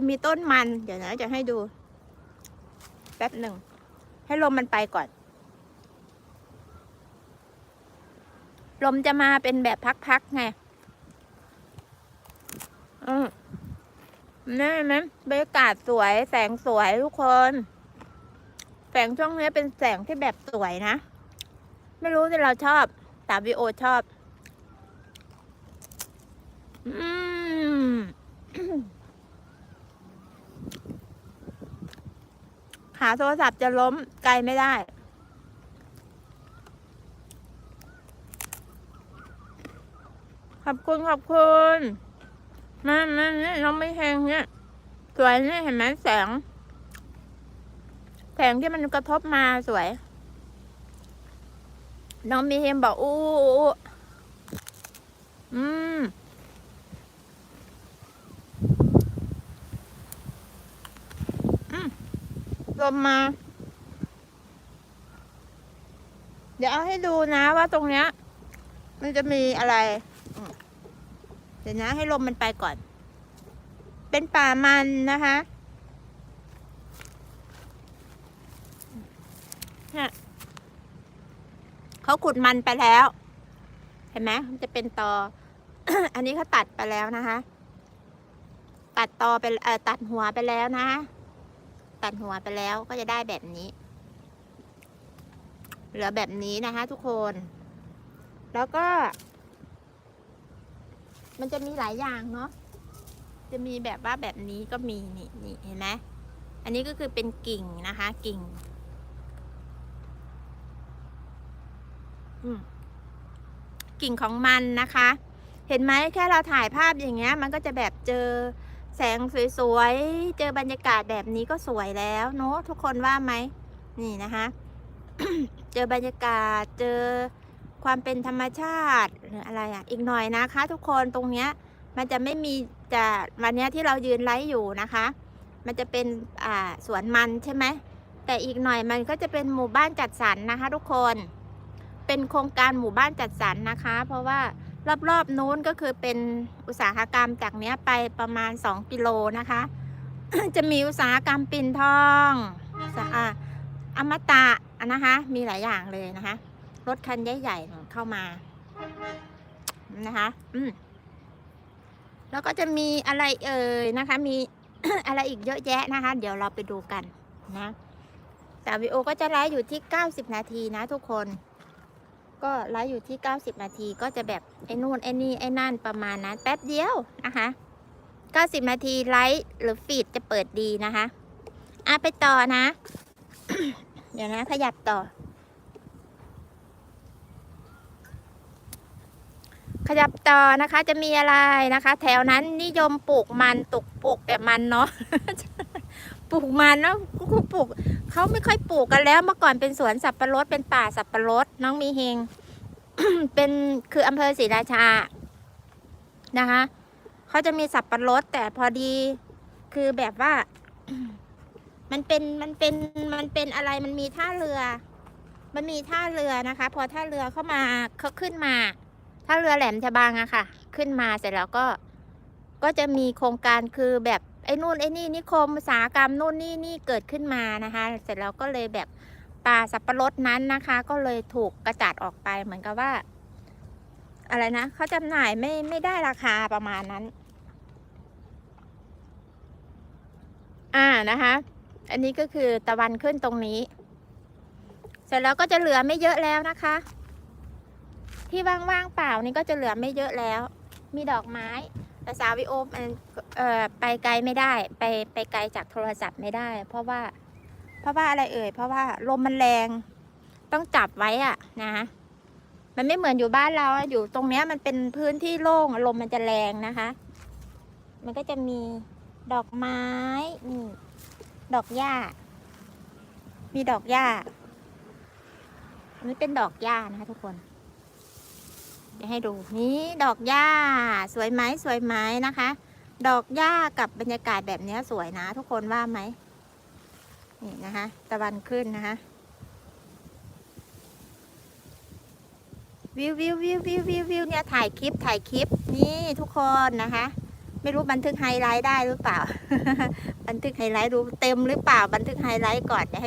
จะมีต้นมัน เดี๋ยวนะจะให้ดู แป๊บหนึ่ง ให้ลมมันไปก่อน ลมจะมาเป็นแบบพักๆไง อืมนี่นไหมบรรยากาศสวย แสงสวยทุกคน แสงช่วงนี้เป็นแสงที่แบบสวยนะ ไม่รู้ที่เราชอบแต่วิโอชอบ อืม หาโทรศัพท์จะล้มไกลไม่ได้ขอบคุณขอบคุณมามาเนี่ยน้องไม่แหงเนี่ยสวยเนี่ยเห็นไหมแสง แสงที่มันกระทบมาสวย น้องมีเฮมบอกอู้อู้อืม อืม ลมมา เดี๋ยวเอาให้ดูนะว่าตรงเนี้ย มันจะมีอะไร เดี๋ยวนะให้ลมมันไปก่อน เป็นป่ามันนะคะเนี่ยเขาขุดมันไปแล้ว เห็นไหมมันจะเป็นตอ อันนี้เขาตัดไปแล้วนะคะ ตัดตอไปเอ่อตัดหัวไปแล้วนะ ตัดหัวไปแล้วก็จะได้แบบนี้ เหลือแบบนี้นะคะ ทุกคน แล้วก็ มันจะมีหลายอย่างเนาะจะมีแบบว่าแบบนี้ก็มีนี่นี่เห็นไหมอันนี้ก็คือเป็นกิ่งนะคะ กิ่ง กิ่งของมันนะคะ เห็นไหมแค่เราถ่ายภาพอย่างเงี้ย มันก็จะแบบเจอ แสงสวยๆ เจอบรรยากาศแบบนี้ก็สวยแล้วเนาะทุกคนว่าไหม นี่นะคะ เจอบรรยากาศ เจอความเป็นธรรมชาติหรืออะไรอะ อีกหน่อยนะคะ ทุกคนตรงเนี้ย มันจะไม่มีจะวันนี้ที่เรายืนไลฟ์อยู่นะคะ มันจะเป็นอ่าสวนมันใช่ไหม แต่อีกหน่อยมันก็จะเป็นหมู่บ้านจัดสรรนะคะ ทุกคน เป็นโครงการหมู่บ้านจัดสรรนะคะ เพราะว่า รอบๆนู้นก็คือเป็นอุตสาหกรรมจากเนี้ยไปประมาณ 2 กิโลนะคะ จะมีอุตสาหกรรมปิ่นทองสะอ่าอมตะนะคะ มีหลายอย่างเลยนะคะ รถคันใหญ่ๆเข้ามานะคะ อืมแล้วก็จะมีอะไรเอ่ยนะคะ มีอะไรอีกเยอะแยะนะคะ เดี๋ยวเราไปดูกันนะ แต่วิโอก็จะไลฟ์อยู่ที่ 90 นาทีนะทุกคน ก็ไลฟ์อยู่ที่ 90 นาทีก็จะแบบไอ้นู่นไอ้นี่ไอ้นั่นประมาณนั้นแป๊บเดียวนะคะ 90 นาทีไลฟ์หรือฟีดจะเปิดดีนะคะอะไปต่อนะ เดี๋ยวนะขยับต่อ ขยับต่อนะคะจะมีอะไรนะคะ แถวนั้นนิยมปลูกมันตกปลูกแต่มันเนาะ ปลูกมันเนาะกูปลูกเขาไม่ค่อยปลูกกันแล้ว เมื่อก่อนเป็นสวนสับปะรดเป็นป่าสับปะรดน้องมีเฮงเป็นคืออำเภอศรีราชานะคะเขาจะมีสับปะรดแต่พอดีคือแบบว่า มันเป็นมันเป็นมันเป็นอะไรมันมีท่าเรือ มันมีท่าเรือนะคะ พอท่าเรือเข้ามาเขาขึ้นมาท่าเรือแหลมฉบังอะค่ะ ขึ้นมาเสร็จแล้วก็ ก็จะมีโครงการคือแบบ ไอ้นู่นไอ้นี่นิคมอุตสาหกรรมนู่นนี่นี่เกิดขึ้นมานะคะ เสร็จแล้วก็เลยแบบป่าสับปะรดนั้นนะคะ ก็เลยถูกกระจัดออกไปเหมือนกับว่า อะไรนะเขาจำหน่ายไม่ไม่ได้ราคาประมาณนั้น อ่านะคะ อันนี้ก็คือตะวันขึ้นตรงนี้ เสร็จแล้วก็จะเหลือไม่เยอะแล้วนะคะ ที่ว่างๆเปล่านี่ก็จะเหลือไม่เยอะแล้ว มีดอกไม้ แต่สาววิโอมันเอ่อไปไกลไม่ได้ ไปไปไกลจากโทรศัพท์ไม่ได้ เพราะว่า เพราะว่าอะไรเอ่ย เพราะว่าลมมันแรง ต้องจับไว้อะนะมันไม่เหมือนอยู่บ้านเราอะอยู่ตรงเนี้ยมันเป็นพื้นที่โล่งลมมันจะแรงนะคะ มันก็จะมีดอกไม้นี่ดอกหญ้า มีดอกหญ้าอันนี้เป็นดอกหญ้านะคะทุกคน เดี๋ยวให้ดูนี่ดอกหญ้าสวยไหมสวยไหมนะคะ ดอกหญ้ากับบรรยากาศแบบนี้สวยนะ ทุกคนว่าไหมนี่นะคะ ตะวันขึ้นนะคะ วิววิววิววิววิววิวเนี่ยถ่ายคลิปถ่ายคลิปนี่ทุกคนนะคะ ไม่รู้บันทึกไฮไลท์ได้หรือเปล่า บันทึกไฮไลท์ดูเต็มหรือเปล่าบันทึกไฮไลท์ก่อนเดี๋ยวให้